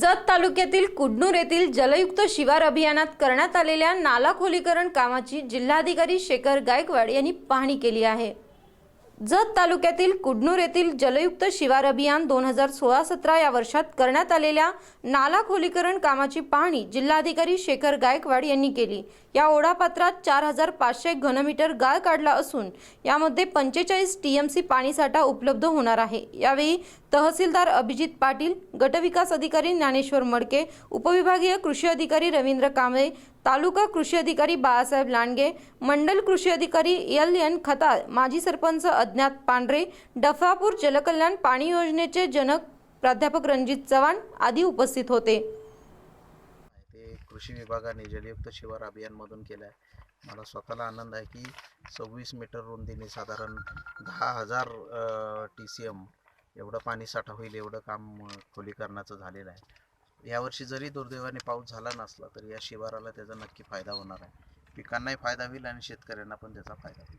जत तालुक्यातील कुडनूर येथील जलयुक्त शिवार अभियानात करण्यात आलेल्या नाला खोलीकरण कामाची जिल्हाधिकारी शेखर गायकवाड यांनी पाहणी केली आहे. जत तालुक्यातील कुडनूर येथील जलयुक्त शिवार अभियान दोन हजार सोळा सतरा या वर्षात करण्यात आलेल्या नाला खोलीकरण कामाची पाहणी जिल्हाधिकारी शेखर गायकवाड यांनी केली. या ओढापात्रात चार हजार पाचशे घनमीटर गाळ काढला असून यामध्ये पंचेचाळीस टीएमसी पाणीसाठा उपलब्ध होणार आहे. यावेळी तहसीलदार अभिजित पाटील गटविकास अधिकारी ज्ञानेश्वर मडके उपविभागीय कृषी अधिकारी रवींद्र कांबळे तालुका कृषी अधिकारी बाळासाहेब लांडगे मंडल कृषी अधिकारी एल एन खताळ माजी सरपंच अज्ञात पांढरे डफापूर जलकल्याण पाणी योजनेचे जनक प्राध्यापक रणजित चव्हाण आदी उपस्थित होते. ते कृषी विभागाने जलयुक्त शिवार अभियानमधून केलं आहे मला स्वतःला आनंद आहे की सव्वीस मीटर रुंदीने साधारण दहा हजार टी सी एम एवढं पाणी साठा होईल एवढं काम खोलीकरणाचं झालेलं आहे. यावर्षी जरी दुर्दैवाने पाऊस झाला नसला तरी या शिवाराला त्याचा नक्की फायदा होणार आहे. पिकांनाही फायदा होईल आणि शेतकऱ्यांना पण त्याचा फायदा होईल.